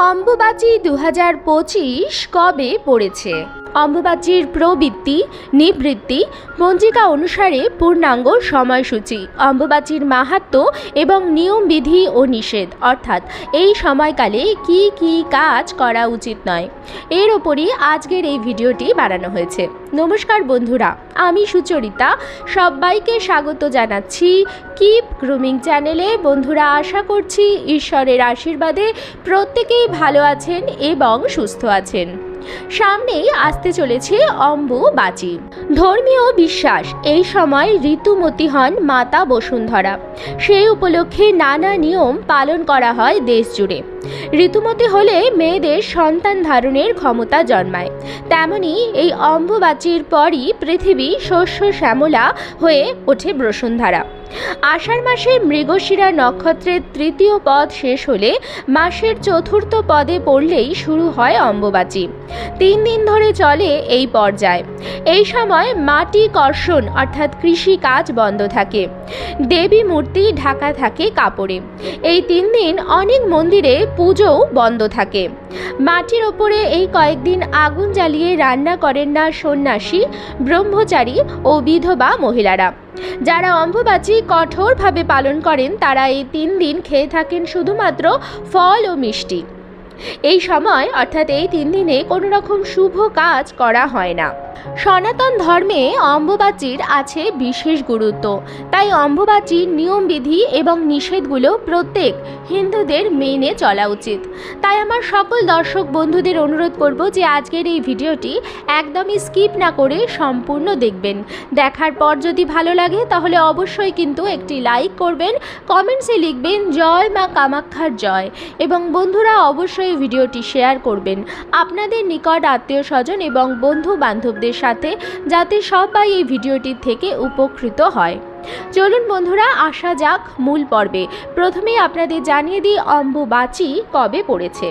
অম্বুবাচী দু হাজার পঁচিশ কবে পড়েছে? অম্বুবাচীর প্রবৃত্তি, নিবৃত্তি পঞ্জিকা অনুসারে পূর্ণাঙ্গ সময়সূচি, অম্বুবাচীর মাহাত্ম্য এবং নিয়মবিধি ও নিষেধ। অর্থাৎ এই সময়কালে কি কি কাজ করা উচিত নয়। এর ওপরই আজকের এই ভিডিওটি বানানো হয়েছে। নমস্কার বন্ধুরা, আমি সুচরিতা। সবাইকে স্বাগত জানাচ্ছি কিপ গ্রুমিং চ্যানেলে। বন্ধুরা, আশা করছি ঈশ্বরের আশীর্বাদে প্রত্যেকেই ভালো আছেন এবং সুস্থ আছেন। সামনেই আসতে চলেছে অম্বুবাচী ধর্মীয় বিশ্বাস, এই সময় ঋতুমতী হন মাতা বসুন্ধরা। সেই উপলক্ষে নানা নিয়ম পালন করা হয় দেশ জুড়ে ঋতুমতী হলে মেয়েদের সন্তান ধারণের ক্ষমতা জন্মায়। তেমনি এই অম্বুবাচীর পরই পৃথিবী শস্য শ্যামলা হয়ে ওঠে বসুন্ধরা। আষাঢ় মাসে মৃগশিরা নক্ষত্রের তৃতীয় পদ শেষ হলে মাসের চতুর্থ পদে পড়লেই শুরু হয় অম্বুবাচী। তিন দিন ধরে চলে এই পর্যায়। এই সময় মাটি কর্ষণ অর্থাৎ কৃষি কাজ বন্ধ থাকে। দেবী মূর্তি ঢাকা থাকে কাপড়ে। এই তিন দিন অনেক মন্দিরে পুজোও বন্ধ থাকে। মাটির ওপরে এই কয়েকদিন আগুন জ্বালিয়ে রান্না করেন না সন্ন্যাসী, ব্রহ্মচারী ও বিধবা মহিলারা। যারা অম্বুবাচী কঠোরভাবে পালন করেন, তারা এই তিন দিন খেয়ে থাকেন শুধুমাত্র ফল ও মিষ্টি। এই সময়, অর্থাৎ এই তিন দিনে কোনো রকম শুভ কাজ করা হয় না। সনাতন ধর্মে অম্বুবাচীর আছে বিশেষ গুরুত্ব। তাই অম্বুবাচীর নিয়মবিধি এবং নিষেধগুলো প্রত্যেক হিন্দুদের মেনে চলা উচিত। তাই আমার সকল দর্শক বন্ধুদের অনুরোধ করব যে আজকের এই ভিডিওটি একদমই স্কিপ না করে সম্পূর্ণ দেখবেন। দেখার পর যদি ভালো লাগে তাহলে অবশ্যই কিন্তু একটি লাইক করবেন, কমেন্টসে লিখবেন, জয় মা কামাক্ষার জয় এবং বন্ধুরা অবশ্যই ভিডিওটি শেয়ার করবেন। আপনাদের নিকট আত্মীয় স্বজন এবং বন্ধু বান্ধবদের সাথে যাতে সবাই এই ভিডিওটির থেকে উপকৃত হয়। চলুন বন্ধুরা, আসা যাক মূল পর্বে। প্রথমেই আপনাদের জানিয়ে দিই, অম্বুবাচী কবে পড়েছে।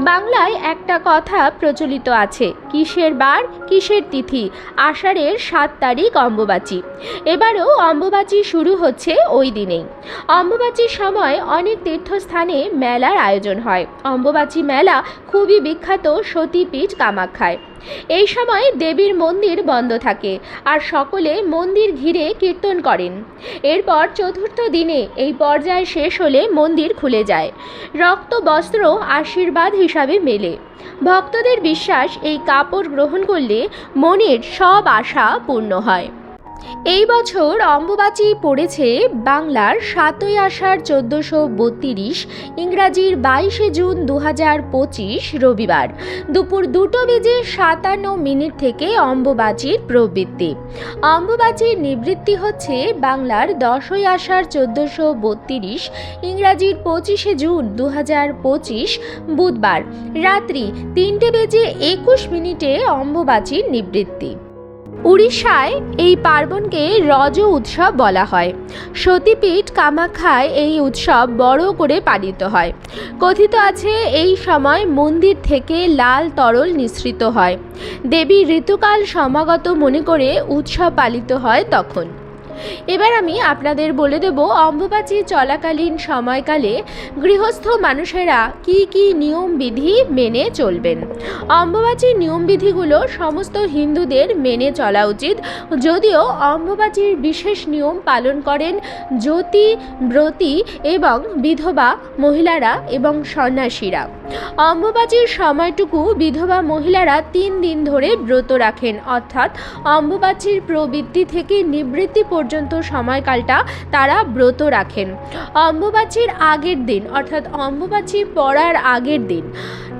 বাংলায় একটা কথা প্রচলিত আছে, কিসের বার, কিসের তিথি? আষাঢ়ের সাত তারিখ অম্বুবাচী। এবারও অম্বুবাচী শুরু হচ্ছে ওই দিনেই। অম্বুবাচীর সময় অনেক তীর্থস্থানে মেলার আয়োজন হয়। অম্বুবাচী মেলা খুবই বিখ্যাত সতীপীঠ কামাখ্যায়। এই সময় দেবীর মন্দির বন্ধ থাকে আর সকলে মন্দির ঘিরে কীর্তন করেন। এরপর চতুর্থ দিনে এই পর্যায় শেষ হলে মন্দির খুলে যায়। রক্ত, বস্ত্র, আশীর্বাদ হিসাবে মেলে। ভক্তদের বিশ্বাস এই কাপড় গ্রহণ করলে মনের সব আশা পূর্ণ হয়। এই বছর অম্বুবাচী পড়েছে বাংলার সাতই আষাঢ় চোদ্দোশো বত্রিশ, ইংরাজির বাইশে জুন দু পঁচিশ রবিবার। দুপুর দুটো বেজে সাতান্ন মিনিট থেকে অম্বুবাচীর প্রবৃত্তি। অম্বুবাচীর নিবৃত্তি হচ্ছে বাংলার দশই আষাঢ় চোদ্দোশো বত্রিশ, ইংরাজির পঁচিশে জুন দু পঁচিশ বুধবার। রাত্রি তিনটে বেজে একুশ মিনিটে অম্বুবাচীর নিবৃত্তি। উড়িষ্যায় এই পার্বণকে রজ উৎসব বলা হয়। সতীপীঠ কামাখ্যায় এই উৎসব বড় করে পালিত হয়। কথিত আছে, এই সময় মন্দির থেকে লাল তরল নিঃসৃত হয়। দেবী ঋতুকাল সমাগত মনে করে উৎসব পালিত হয় তখন। এবার আমি আপনাদের বলে দেব অম্বুবাচী চলাকালীন সময়কালে গৃহস্থ মানুষেরা কি কি নিয়ম বিধি মেনে চলবেন। অম্বুবাচীর নিয়মবিধিগুলো সমস্ত হিন্দুদের মেনে চলা উচিত। যদিও অম্বুবাচীর বিশেষ নিয়ম পালন করেন জ্যোতি, ব্রতী এবং বিধবা মহিলারা এবং সন্ন্যাসীরা। অম্বুবাচীর সময়টুকু বিধবা মহিলারা তিন দিন ধরে ব্রত রাখেন। অর্থাৎ অম্বুবাচীর প্রবৃত্তি থেকে নিবৃত্তি পর্যন্ত সময়কালটা তারা ব্রত রাখেন। অম্বুবাচীর আগের দিন, অর্থাৎ অম্বুবাচী পড়ার আগের দিন,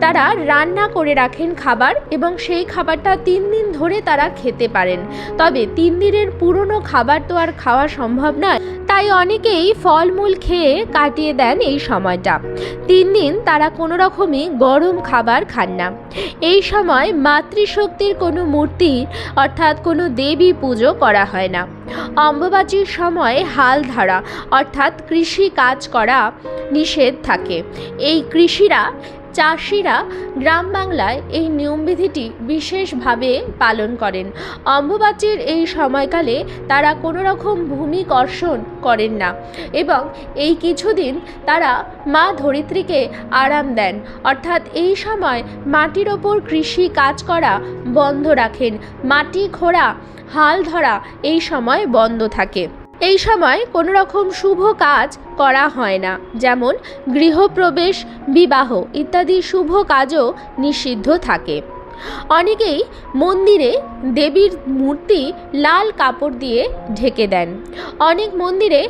তারা রান্না করে রাখেন খাবার এবং সেই খাবারটা তিন দিন ধরে তারা খেতে পারেন। তবে তিন দিনের পুরনো খাবার তো আর খাওয়া সম্ভব নয়। তাই অনেকেই ফলমূল খেয়ে কাটিয়ে দেন এই সময়টা। তিন দিন তারা কোনো রকমই গরম খাবার খান না। এই সময় মাতৃশক্তির কোনো মূর্তি অর্থাৎ কোনো দেবী পুজো করা হয় না। অম্বুবাচীর সময় হাল ধরা অর্থাৎ কৃষি কাজ করা নিষেধ থাকে। এই কৃষিরা চাষিরা গ্রাম বাংলায় এই নিয়মবিধিটি বিশেষভাবে পালন করেন। অম্বুবাচীর এই সময়কালে তারা কোনো রকম ভূমি কর্ষণ করেন না এবং এই কিছুদিন তারা মা ধরিত্রীকে আরাম দেন। অর্থাৎ এই সময় মাটির ওপর কৃষি কাজ করা বন্ধ রাখেন। মাটি খোঁড়া, হাল ধরা এই সময় বন্ধ থাকে। এই সময় কোনো রকম শুভ কাজ করা হয় না, যেমন গৃহপ্রবেশ, বিবাহ ইত্যাদি শুভ কাজও নিষিদ্ধ থাকে। অনেকেই মন্দিরে দেবীর মূর্তি লাল কাপড় দিয়ে ঢেকে দেন। অনেক মন্দিরে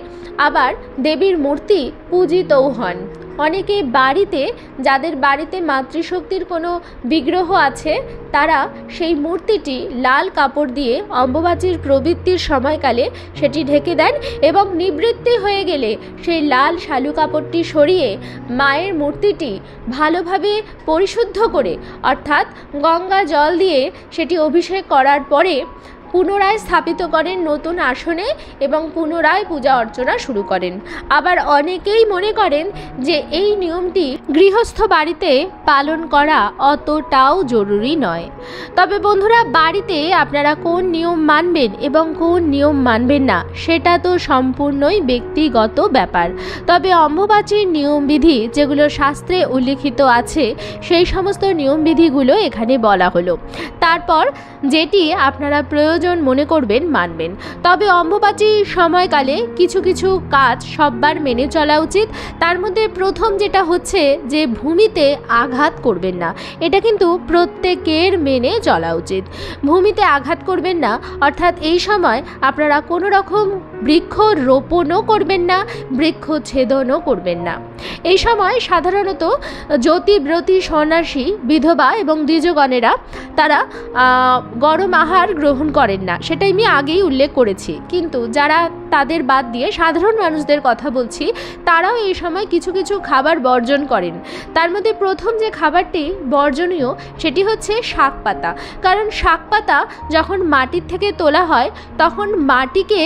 আবার দেবীর মূর্তি পূজিতও হন। অনেকে বাড়িতে, যাদের বাড়িতে মাতৃশক্তির কোনো বিগ্রহ আছে, তারা সেই মূর্তিটি লাল কাপড় দিয়ে অম্বুবাচীর প্রবৃত্তির সময়কালে সেটি ঢেকে দেন এবং নিবৃত্তি হয়ে গেলে সেই লাল শালু কাপড়টি সরিয়ে মায়ের মূর্তিটি ভালোভাবে পরিশুদ্ধ করে, অর্থাৎ গঙ্গা জল দিয়ে সেটি অভিষেক করার পরে পুনরায় স্থাপিত করেন নতুন আসনে এবং পুনরায় পূজা অর্চনা শুরু করেন। আবার অনেকেই মনে করেন যে এই নিয়মটি গৃহস্থ বাড়িতে পালন করা অতটাও জরুরি নয়। তবে বন্ধুরা, বাড়িতে আপনারা কোন নিয়ম মানবেন এবং কোন নিয়ম মানবেন না, সেটা তো সম্পূর্ণই ব্যক্তিগত ব্যাপার। তবে অম্বুবাচীর নিয়মবিধি যেগুলো শাস্ত্রে উল্লিখিত আছে, সেই সমস্ত নিয়মবিধিগুলো এখানে বলা হলো। তারপর যেটি আপনারা প্রয়োজন মনে করবেন, মানবেন। তবে অম্বুবাচী সময়কালে কিছু কিছু কাজ সববার মেনে চলা উচিত। তার মধ্যে প্রথম যেটা হচ্ছে যে, ভূমিতে আঘাত করবেন না। এটা কিন্তু প্রত্যেকের মেনে চলা উচিত। ভূমিতে আঘাত করবেন না, অর্থাৎ এই সময় আপনারা কোনো রকম বৃক্ষ রোপণও করবেন না বৃক্ষ ছেদনও করবেন না। এই সময় সাধারণত জ্যোতিব্রতী সন্ন্যাসী, বিধবা এবং দ্বিজগণেরা, তারা গরম আহার গ্রহণ করেন না। সেটাই আমি আগেই উল্লেখ করেছি। কিন্তু যারা তাদের বাদ দিয়ে সাধারণ মানুষদের কথা বলছি, তারাও এই সময় কিছু কিছু খাবার বর্জন করেন। তার মধ্যে প্রথম যে খাবারটি বর্জনীয়, সেটি হচ্ছে শাক পাতা। কারণ শাক পাতা যখন মাটির থেকে তোলা হয়, তখন মাটিকে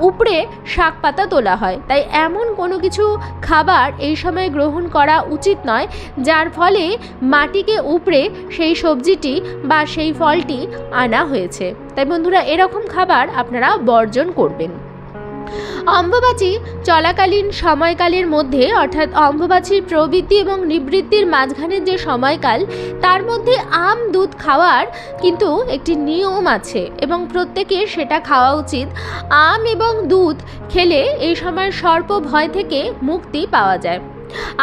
উপড়ে শাক পাতা তোলা হয়। তাই এমন কোনো কিছু খাবার এই সময় গ্রহণ করা উচিত নয়, যার ফলে মাটিকে উপড়ে সেই সবজিটি বা সেই ফলটি আনা হয়েছে। তাই বন্ধুরা, এরকম খাবার আপনারা বর্জন করবেন। অম্বুবাচী চলাকালীন সময়কালের মধ্যে, অর্থাৎ অম্বুবাচীর প্রবৃত্তি এবং নিবৃত্তির মাঝখানের যে সময়কাল, তার মধ্যে আম দুধ খাওয়ার কিন্তু একটি নিয়ম আছে এবং প্রত্যেকের সেটা খাওয়া উচিত। আম এবং দুধ খেলে এই সময় সর্প ভয় থেকে মুক্তি পাওয়া যায়।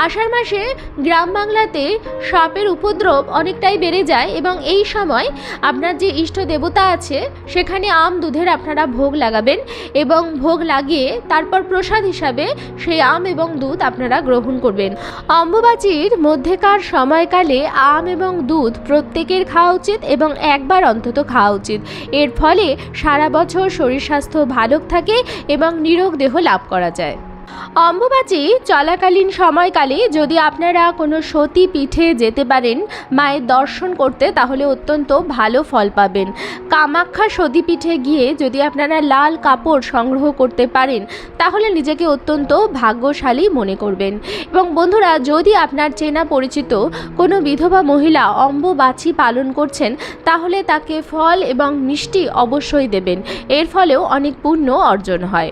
আষাঢ় মাসে গ্রাম বাংলাতে সাপের উপদ্রব অনেকটাই বেড়ে যায় এবং এই সময় আপনার যে ইষ্ট দেবতা আছে, সেখানে আম দুধের আপনারা ভোগ লাগাবেন এবং ভোগ লাগিয়ে তারপর প্রসাদ হিসাবে সেই আম এবং দুধ আপনারা গ্রহণ করবেন। অম্বুবাচীর মধ্যেকার সময়কালে আম এবং দুধ প্রত্যেকের খাওয়া উচিত এবং একবার অন্তত খাওয়া উচিত। এর ফলে সারা বছর শরীর স্বাস্থ্য ভালো থাকে এবং নিরোগ দেহ লাভ করা যায়। অম্বুবাচী, চলাকালীন সময়কালে যদি আপনারা কোনো সতী পীঠে যেতে পারেন, মায়ের দর্শন করতে, তাহলে অত্যন্ত ভালো ফল পাবেন। কামাখ্যা সতীপীঠে গিয়ে যদি আপনারা লাল কাপড় সংগ্রহ করতে পারেন, তাহলে নিজেকে অত্যন্ত ভাগ্যশালী মনে করবেন। এবং বন্ধুরা, যদি আপনার চেনা পরিচিত কোনো বিধবা মহিলা অম্বুবাচী পালন করছেন, তাহলে তাকে ফল এবং মিষ্টি অবশ্যই দেবেন। এর ফলেও অনেক পুণ্য অর্জন হয়।